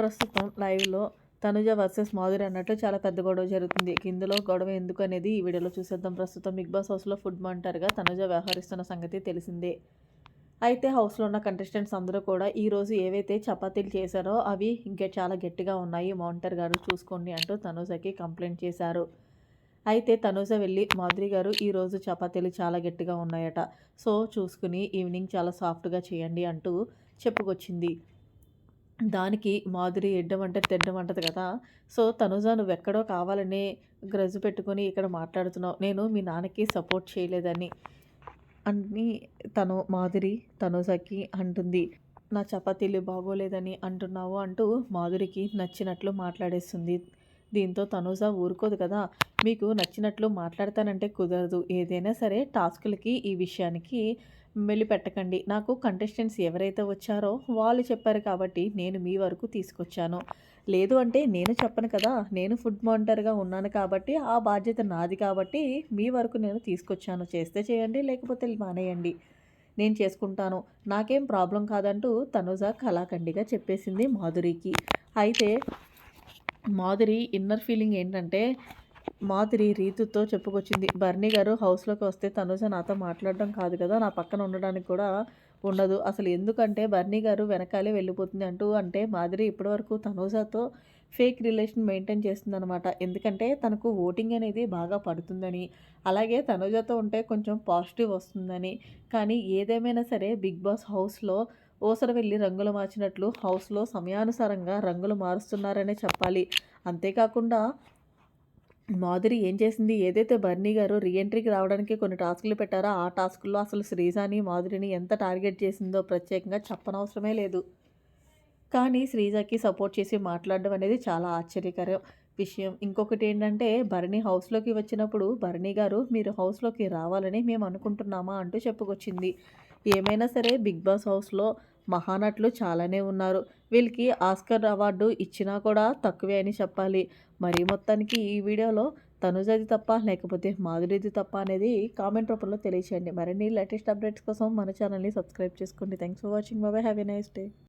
ప్రస్తుతం లైవ్లో తనుజ వర్సెస్ మాధురి అన్నట్టు చాలా పెద్ద గొడవ జరుగుతుంది. ఇందులో గొడవ ఎందుకు అనేది ఈ వీడియోలో చూసేద్దాం. ప్రస్తుతం బిగ్ బాస్ హౌస్లో ఫుడ్ మాంటర్గా తనుజ వ్యవహరిస్తున్న సంగతి తెలిసిందే. అయితే హౌస్లో ఉన్న కంటెస్టెంట్స్ అందరూ కూడా ఈరోజు ఏవైతే చపాతీలు చేశారో అవి ఇంకా చాలా గట్టిగా ఉన్నాయి. మానిటర్ గారు చూసుకోండి అంటూ తనుజకి కంప్లైంట్ చేశారు. అయితే తనుజ వెళ్ళి మాధురి గారు ఈరోజు చపాతీలు చాలా గట్టిగా ఉన్నాయట. సో చూసుకుని ఈవినింగ్ చాలా సాఫ్ట్గా చేయండి అంటూ చెప్పుకొచ్చింది. దానికి మాధురి ఎడ్డం అంటే తెడ్డం అంటది కదా. సో తనుజ నువ్వు ఎక్కడో కావాలనే గ్రజ్జు పెట్టుకొని ఇక్కడ మాట్లాడుతున్నావు. నేను మీ నాన్నకి సపోర్ట్ చేయలేదని అని తను మాధురి తనుజకి అంటుంది. నా చపాతీలు బాగోలేదని అంటున్నావు అంటూ మాధురికి నచ్చినట్లు మాట్లాడేస్తుంది. దీంతో తనుజ ఊరుకోదు కదా. మీకు నచ్చినట్లు మాట్లాడతానంటే కుదరదు. ఏదైనా సరే టాస్కులకి ఈ విషయానికి పెట్టకండి నాకు కంటెస్టెంట్స్ ఎవరైతే వచ్చారో వాళ్ళు చెప్పారు కాబట్టి నేను మీ వరకు తీసుకొచ్చాను. లేదు అంటే నేను చెప్పను కదా నేను ఫుడ్ మానిటర్గా ఉన్నాను కాబట్టి ఆ బాధ్యత నాది కాబట్టి మీ వరకు నేను తీసుకొచ్చాను. చేస్తే చేయండి లేకపోతే మానేయండి. నేను చేసుకుంటాను. నాకేం ప్రాబ్లం కాదంటూ తనుజ కళాఖండిగా చెప్పేసింది మాధురికి. అయితే మాధురి ఇన్నర్ ఫీలింగ్ ఏంటంటే మాధురి రీతుతో చెప్పుకొచ్చింది. బర్నీ గారు హౌస్లోకి వస్తే తనుజ నాతో మాట్లాడడం కాదు కదా నా పక్కన ఉండడానికి కూడా ఉండదు. అసలు ఎందుకంటే బర్నీ గారు వెనకాలే వెళ్ళిపోతుంది అంటూ అంటే మాధురి ఇప్పటివరకు తనుజతో ఫేక్ రిలేషన్ మెయింటైన్ చేస్తుందనమాట ఎందుకంటే తనకు ఓటింగ్ అనేది బాగా పడుతుందని అలాగే తనుజతో ఉంటే కొంచెం పాజిటివ్ వస్తుందని. కానీ ఏదేమైనా సరే బిగ్ బాస్ హౌస్లో ఓసర వెళ్ళి రంగులు మార్చినట్లు హౌస్లో సమయానుసారంగా రంగులు మారుస్తున్నారనే చెప్పాలి. అంతేకాకుండా మాధురి ఏం చేసింది? ఏదైతే బర్నీ గారు రీఎంట్రీకి రావడానికి కొన్ని టాస్కులు పెట్టారో ఆ టాస్కుల్లో అసలు శ్రీజాని మాధురిని ఎంత టార్గెట్ చేసిందో ప్రత్యేకంగా చెప్పనవసరమే లేదు. కానీ శ్రీజాకి సపోర్ట్ చేసి మాట్లాడడం అనేది చాలా ఆశ్చర్యకర విషయం. ఇంకొకటి ఏంటంటే భరణి హౌస్లోకి వచ్చినప్పుడు భరణి గారు మీరు హౌస్లోకి రావాలని మేము అనుకుంటున్నామా? అంటూ చెప్పుకొచ్చింది. ఏమైనా సరే బిగ్ బాస్ హౌస్లో మహానటులు చాలానే ఉన్నారు. వీళ్ళకి ఆస్కర్ అవార్డు ఇచ్చినా కూడా తక్కువే అని చెప్పాలి. మరి మొత్తానికి ఈ వీడియోలో తనుజది తప్ప లేకపోతే మాధురిది తప్ప అనేది కామెంట్ రూపంలో తెలియచేయండి. మరిన్ని లేటెస్ట్ అప్డేట్స్ కోసం మన ఛానల్ని సబ్స్క్రైబ్ చేసుకోండి. Thanks for watching. Bye bye have a nice day.